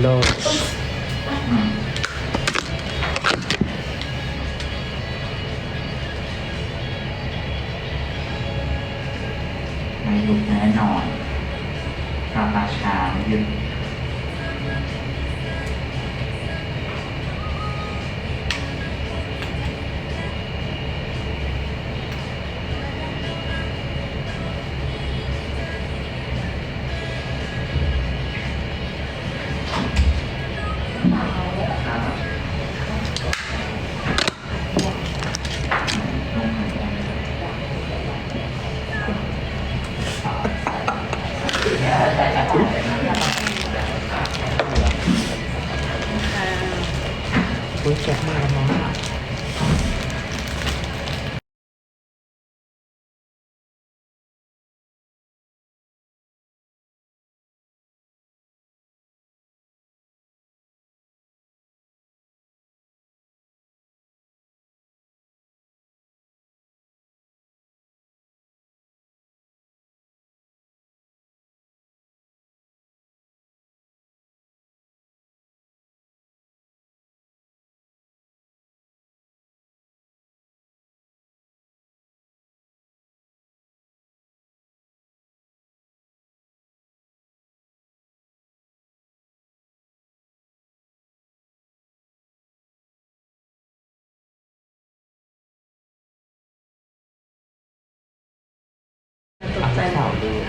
เลิศอืม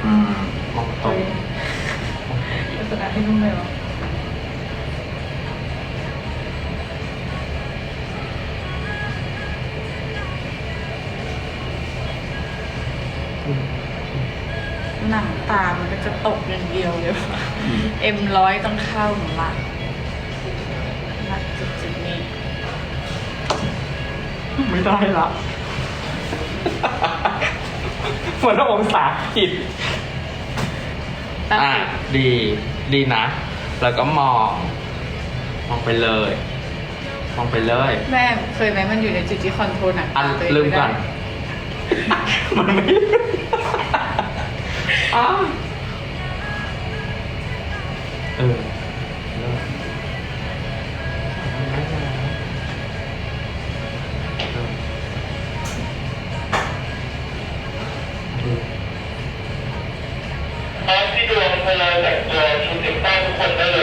อืมมองตรงลักษณะให้นุ่มเลยวะหนังตา มันก็จะตกอย่างเดียวเลยวะเอ็มร้อยต้องเข้าหนูละณจุดจุดนี้ ไม่ได้ละ เหมือนองศาผิด ตั้งอะติดดี ดีนะ แล้วก็มอง มองไปเลย มองไปเลย แม่เคยไหมมันอยู่ในจุดที่คอนโทรลหนังอันตาตัวเองลืมไม่ก่ได้อน มันไม่ อ้าว เวลาแต่งตัวชุดเด็กบ้านทุกคนได้เลย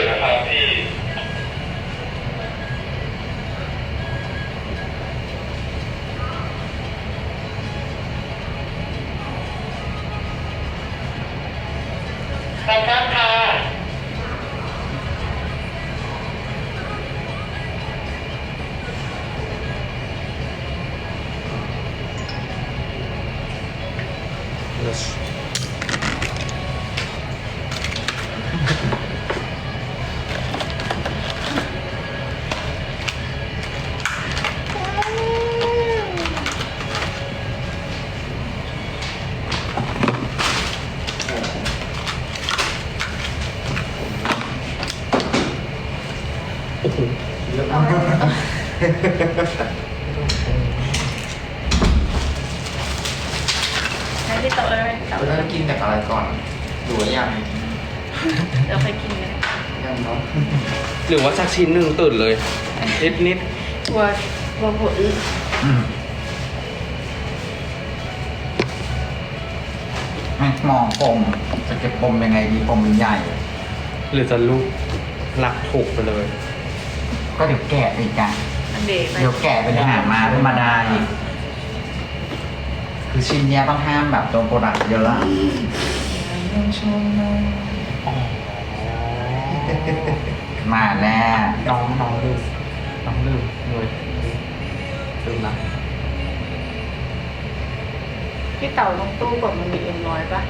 โอ้โหให้ที่โต๊ะเลยเตาเราจะกินจากอะไรก่อนดูว่ายังเดี๋ยวค่อยกินกันยังเนาะหรือว่าสักชิ้นหนึ่งตื่นเลย นิดนิดกลัวกลัวหัวอึอืมให้มองปมจะเก็บปมยังไงดีปมมันใหญ่ หรือจะลูกหลักถูกไปเลย ก็เดี๋ยวแกะอีกอะมันเด็กไปเดี๋ยวแกะเป็นอาหารมาธรรมดาอีกคือชิ้นเนี้ยต้องห้ามแบบโดนโปรดักต์เยอะอะอ๋อมาแล้วน้องน้องลืมน้องลืมเลยลืมละพี่เต่าลงตู้บอกมันมีเอ็มร้อยป่ะ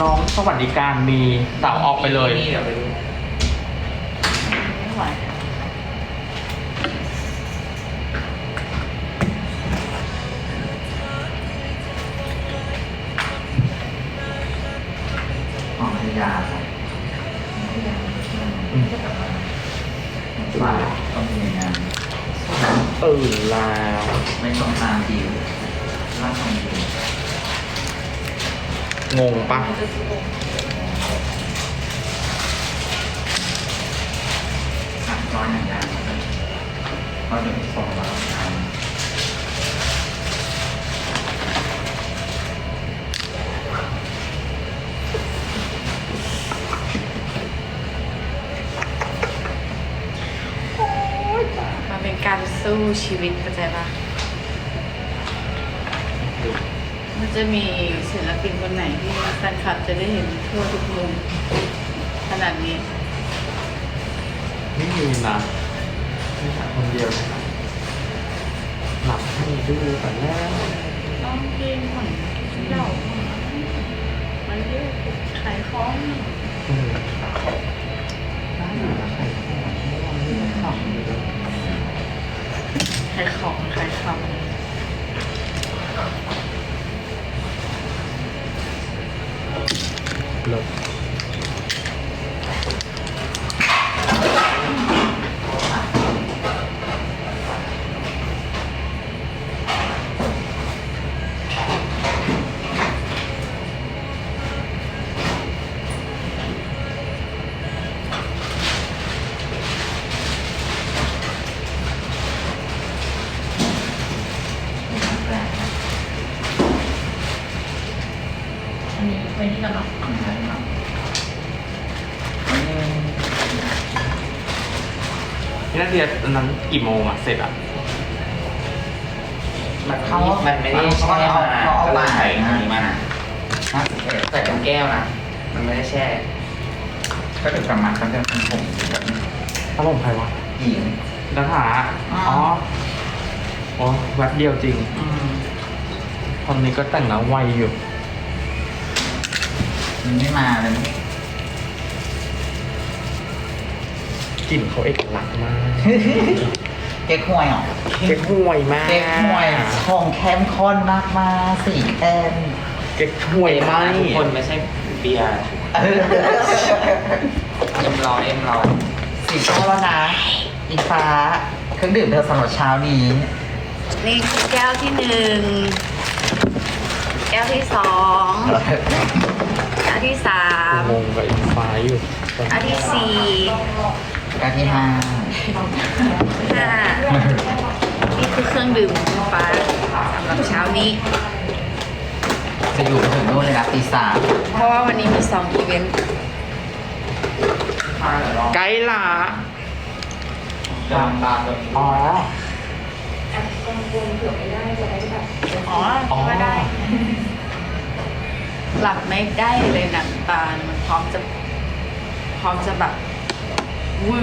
น้องสวัสดิการมีเต่าออกไปเลยเดี๋ยวไปดู ตื่นแล้วไม่ต้องตามดิวร่างทองดิวงงปะอะร้อยหนึ่งยางก็เดี๋ยส่งแล้ว การสู้ชีวิตเข้าใจปะมันจะมีศิลปินคนไหนที่แฟนคลับจะได้เห็นทั่วทุกมุมขนาดนี้ ไม่มีนะไม่ใช่คนเดียวนะหลับให้ดูแต่แรกต้องกินหอยเหล้ามันเรียกขายของอืมได้อยู่นะใครเข้ามาเมื่อวานนี้ขับอยู่เลย ขายของขายคำลบ แปลกนะำอันนี้ไว้นี่กันเนาะ ทำได้ไหม พี่นาเดียตอนนั้นกี่โมงอะเสร็จอะมันเขามันไม่ได้แช่มาเขาเอามาใส่นี้มานะห้าสิบเอ็ดใส่เป็นแก้วนะ มันไม่ได้แช่ ก็ถึงประมาณเขาจะเป็นผมแบบนี้ถ้าผมใครวะหญิงดัฐาอ๋ออ๋ออ๋อแวบเดียวจริงอืมตอนนี้ก็แต่งหน้าไวอยู่ มันไม่มาเลย กลิ่นเขาเอกลักษณ์มากเก๊กฮวยเหรอเก๊กฮวยมาก เก๊กฮวยของแคมข้นมากมาสีแอนเก๊กฮวยไหมทุกคนไม่ใช่เบียร์เออเอ็มร้อยเอ็มร้อยสีเข้าแล้วนะอีฟ้าเครื่องดื่มเธอสำหรับเช้านี้ นี่คือแก้วที่หนึ่งแก้วที่สองแก้วที่สามงงกับอินฟ้าอยู่แก้วที่สี่ การที่ห้าห้านี่คือเครื่องดื่มของฟ้าสำหรับเช้านี้ จะอยู่ไปถึงนู่นเลยนะตีสามเพราะว่าวันนี้มีสองอีเวนต์ไกด์ลาตามตามแบบอ๋ออ๋อก็ได้ หลับไม่ได้เลยหนังตา มันพร้อมจะ พร้อมจะแบบ วื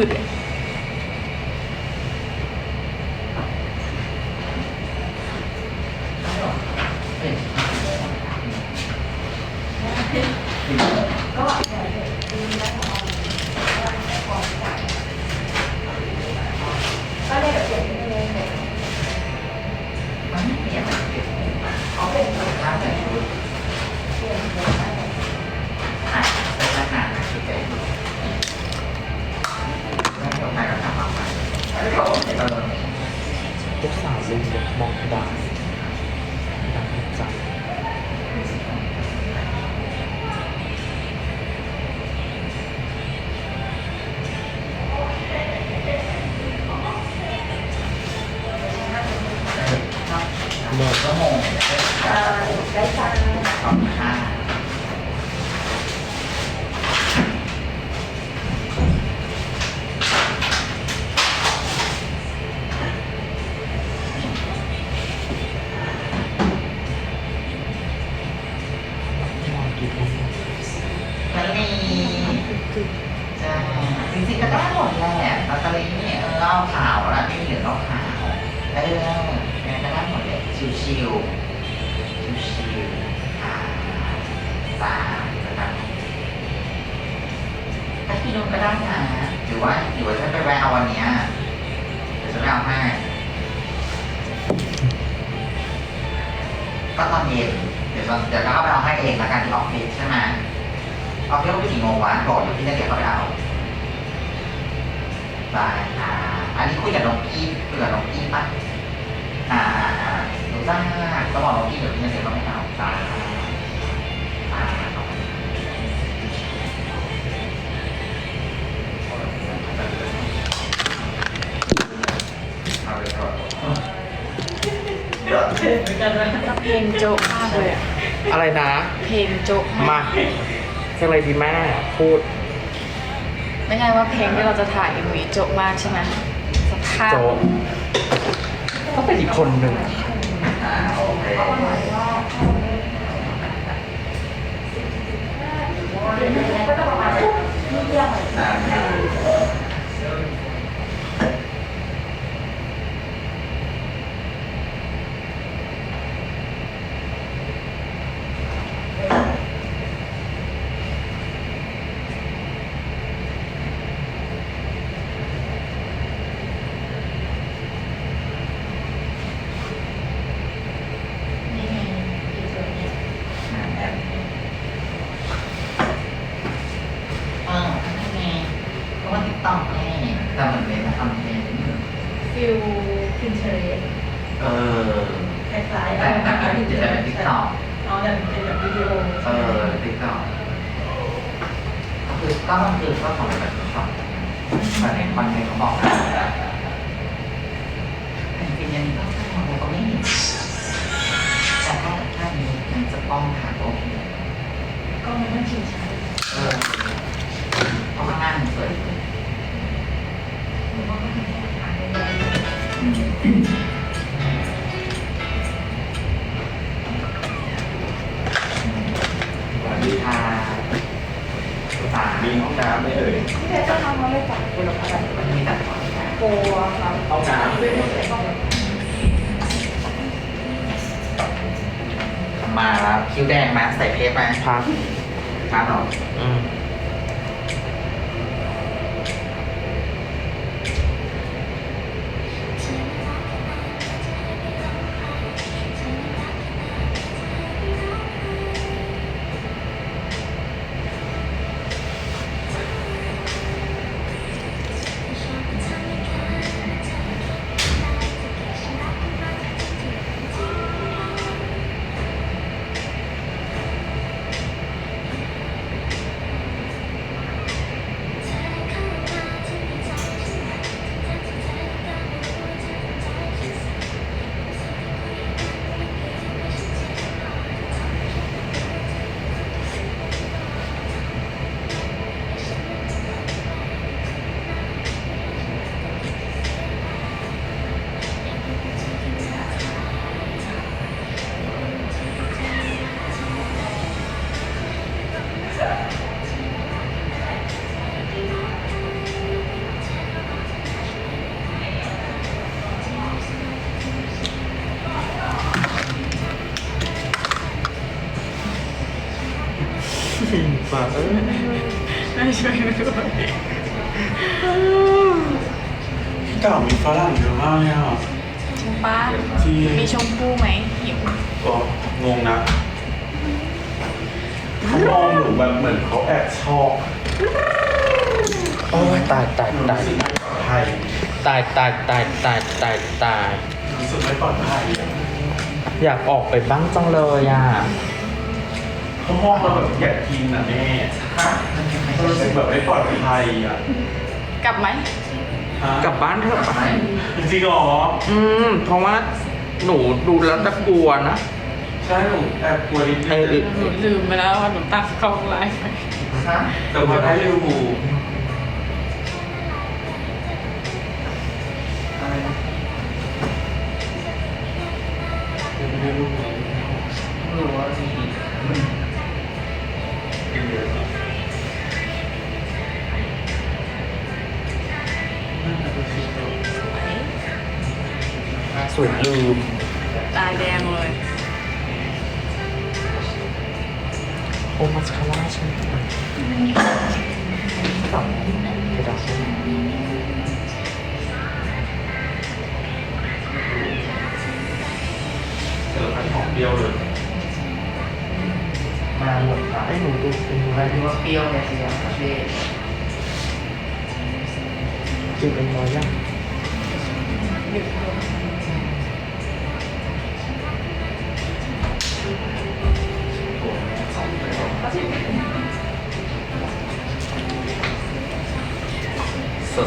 ขอบคุณค่ะ คุยอบน้องกี้ปะอ่าหนูจ้าก็บอกน้องกี้เดี๋ยวเงินเดี๋ยวเราไม่เอาจ้าเพลงโจ๊กมากเลยอะอะไรนะ เพลงโจ๊กมากมาสักอะไรดีแม่พูด ไม่ใช่ว่าเพลงที่เราจะถ่ายมีโจ๊กมากใช่ไหม สภาพโจก็เป็นอีกคนหนึ่งอะอ่าโอเคอ่ กกุหลาบอะไรมันมีแต่ของนะโกะครับห้องน้ด้วยหมดเลยต้องมาแล้วคิ้วแดงมาใส่เพชรมาพักมาหรออืม ช่วยไม่ด้วยที่เก่ามีฝรั่งเยอะมากเลยอะ จริงป้าจริง มีชมพู่ไหมหิวก็งงนะเขามองหนูแบบเหมือนเขาแอบชอบโอ้ยตายตายหนูตายรู้สึกไม่ปลอดภัยตายตายตายตายตายตาย รู้สึกไม่ปลอดภัยอะอยากออกไปบ้างจังเลยอะ เขามองเราแบบอยากกินอะแม่ฮะ รู้สึกแบบไม่ปลอดภัยอะกลับไหมฮะกลับบ้านเถอะไม่จริงๆเหรออืมเพราะว่าหนูดูแล้วจะกลัวนะใช่หนูแอบกลัวนิดเอนึองเออหนูลืมไปแล้วว่าหนูตั้งกล้องไลฟ์ไปฮะแต่พอได้ดู สวยลืม ตาแดงเลยโอมาสคาร่าใช่ไหมกระดาษใช่ไหมเจอพันของเปรี้ยวเลยมาหมดค่ะให้หนูดูเป็นอะไรที่ว่าเปรี้ยวเนี่ยสิครับเชฟจิบเป็นน้อยยังสวน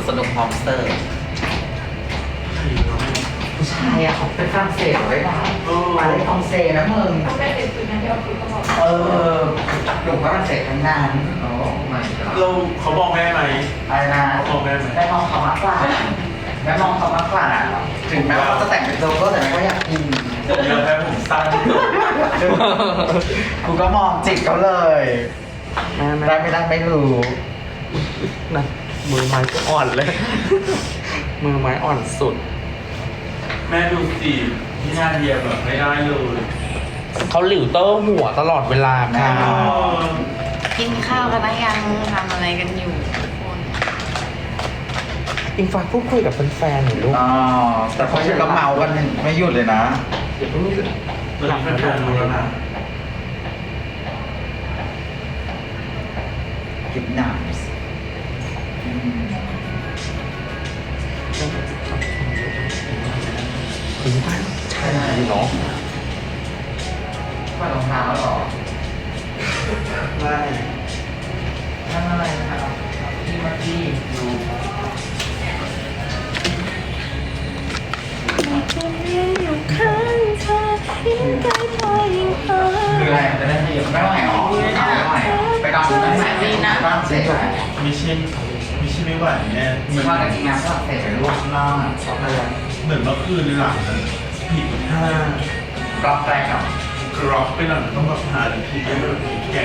สนุกฮอมสเตอร์ใครวะแม่ชายอะเขาเป็นฝรั่งเศสไว้นะมาเลยฟองเซนะมึงต้องได้เป็นคืนนั้นที่เราคุยก็บอกเออหนุ่มฝรั่งเศสทั้งนั้นโอ้ไม่ก็เราเขาบอกแม่ไหมอะไรนะเขาบอกแม่ไหมแม่มองเขามากกว่าแม่มองเขามากกว่าถึงแม้ว่าเขาจะแต่งเป็นโจโก้แต่แม่ก็อยากกินจบแล้วแพ้ผมสั้นกูก็มองจิตเขาเลยแม่แม่ได้ไม่ได้ไม่รู้นั่น มือไม้ก็อ่อนเลย มือไม้อ่อนสุด แม่ดูสิที่หน้าเดียแบบไม่ได้เลยเขาหลิวเตอร์หัวตลอดเวลาค่ะ กินข้าวกันนะยังทำอะไรกันอยู่ทุกคนอิงฟ้าพูดคุยกับแฟนๆหน่อยลูกอ๋อแต่เขาจะก็เมากันไม่หยุดเลยนะเดี๋ยวเพิ่งตอนนี้แฟนๆรู้แล้วนะกินหนา มถึงไปใช่ดีเนาะว่ารองเท้าหรอไม่นั่นอะไรครับพี่มาพี่ดูคืออะไรจะได้ไม่ไม่ต้องไหนออกไม่ต้องไหนไปดำนั่นไหนฝรั่งเศสไม่ใช่ไม่ใช่ไม่ไหวแน่เหมีมือนข้าวแต่กินงานฝรั่งเศสไปลวกนอก เหมือนเมื่อคืนในหลังนั้นผิดห้ากรอบแรกกับกรอกไปหลังต้องแบบหาหรือผิดได้แบบแก่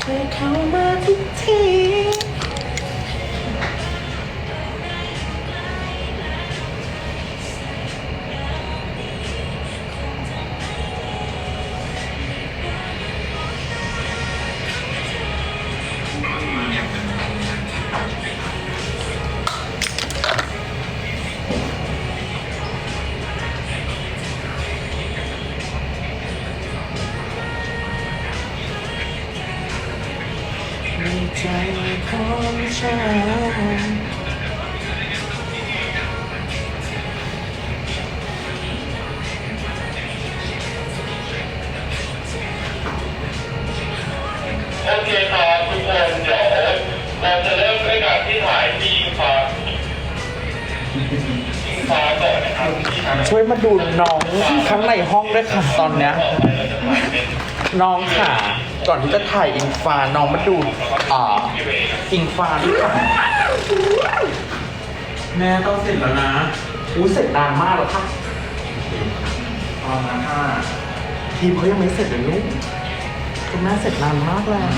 เธอเข้ามาทุกที ของฉันโอเคครับทุกคนเดี๋ยวเราจะเริ่มด้วยการที่ถ่ายที่อิงฟ้าอิงฟ้าก่อนนะครับที่ถ่ายช่วยมาดูน้องข้างในห้องด้วยค่ะตอนเนี้ย ต่อไปเราจะถ่ายเป็น น้องค่ะ ก่อนที่จะถ่ายอิงฟ้าน้องมาดู อ่าพี่เวย์อิงฟ้าด้วยค่ะแม่ต้องเสร็จแล้วนะอู้เสร็จนานมากแล้วค่ะตอนนั้นค่ะทีมเขายังไม่เสร็จเลยลูกคุณแม่เสร็จนานมากแล้ว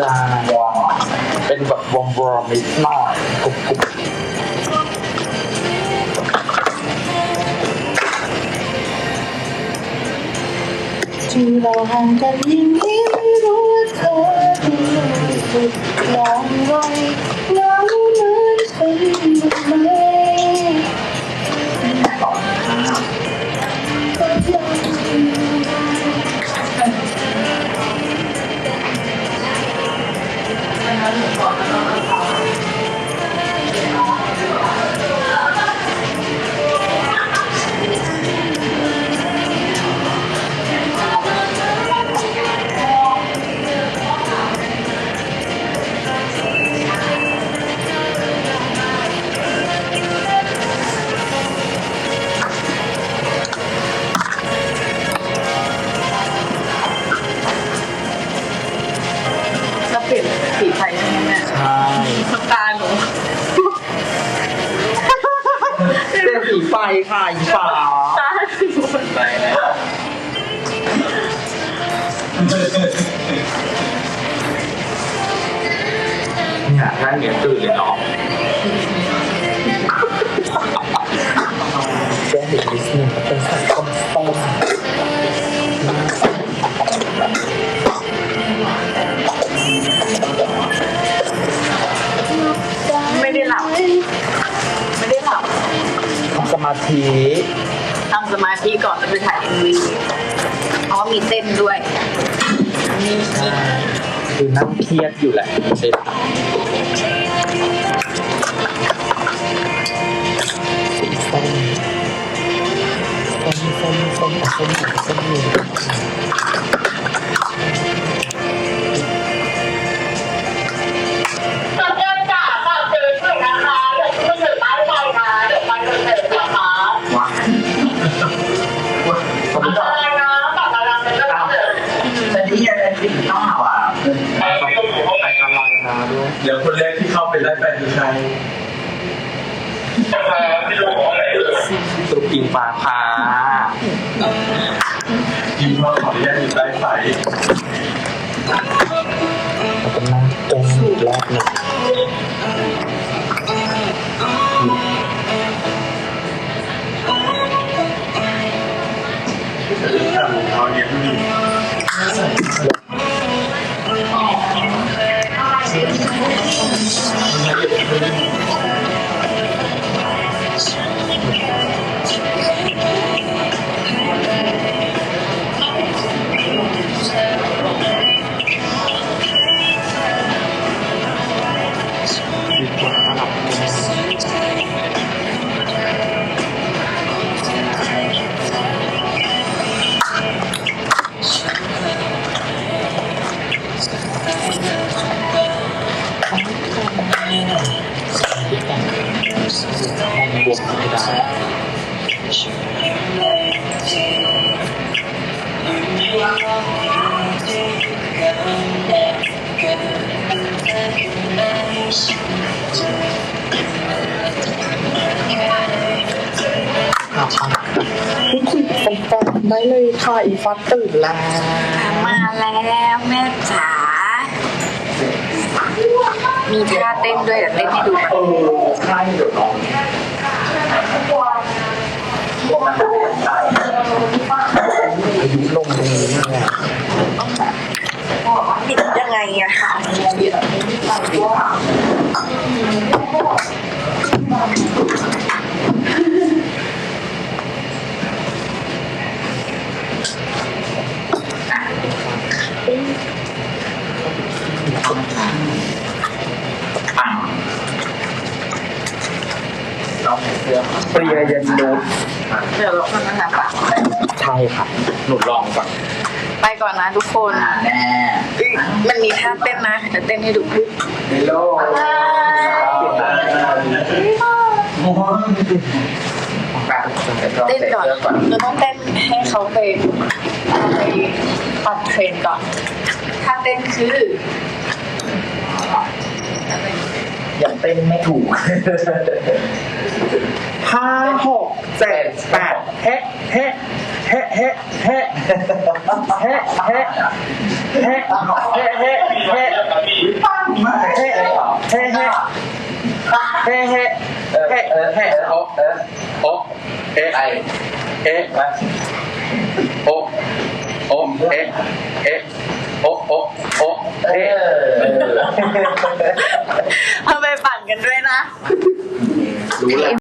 ใช่วอมเป็นแบบวอมวอมนิดหน่อยกรุบกรุบที่เราห่างกันยิ่งนี้ไม่รู้ว่าเธอดูสุดลองไว้เหงาเหมือนเป็นอยู่ไหม ธิทำสมาธิก่อนจะไปถ่ายเอ็มวีเพราะว่ามีเต้นด้วยใช่คือนั่งเครียดอยู่แหละไม่ใช่หลับสีส้มส้มส้มส้มส้มส้ม นะด้วยเดี๋ยวคนแรกที่เข้าไปได้แฟนคือใครนะคะที่อยู่ห้องไหนเอ่ยตุกปิงฟ้าพายิมว่าขออนุญาตอยู่ใต้ไฟเราจะนั่งตรงอีกรอบหนึ่งจะเลือกทำของเขาเนี่ยผู้ Thank you. แฟนๆได้เลยค่ะอีฟัดตื่นแล้วมาแล้วแม่จ๋า มีท่าเต้นด้วยเดี๋ยวเต้นให้ดูเออใช่เดี๋ยวน้องอายุลงตรงนี้เนี่ยติดยังไงอะค่ะ ปังน้องใส่เสื้อเปรียยันนุษเดี๋ยวเราคนมาทำปะใช่ค่ะ หนูลองก่อน ไปก่อนนะทุกคนอ่าแน่อุ๊ยมันมีท่าเต้นนะเดี๋ยวเต้นให้ดูเฮลโล โอ้โหเต้นใส่ก่อนเสื้อก่อนเราต้องเต้นให้เขาไปไปปัดเทรนก่อนถ้าเต้นคือยังเต้นไม่ถูกห้าหกเจ็ดแปดเฮ้เฮ้เฮ้เฮ้เฮ้เฮ้เฮ้เฮ้เฮ้เฮ้เฮ้ปังมากเฮ้เฮ้เฮ้ เฮ้เฮ้เออเฮ้เออเฮ้โอเออโอเอ๊ะไอเอ๊ะโอโอเอ๊ะเอ๊ะโอโอ๊ะโอ๊ะเอเอ๊ะอทำไปปั่นกันด้วยนะรู้แล้ว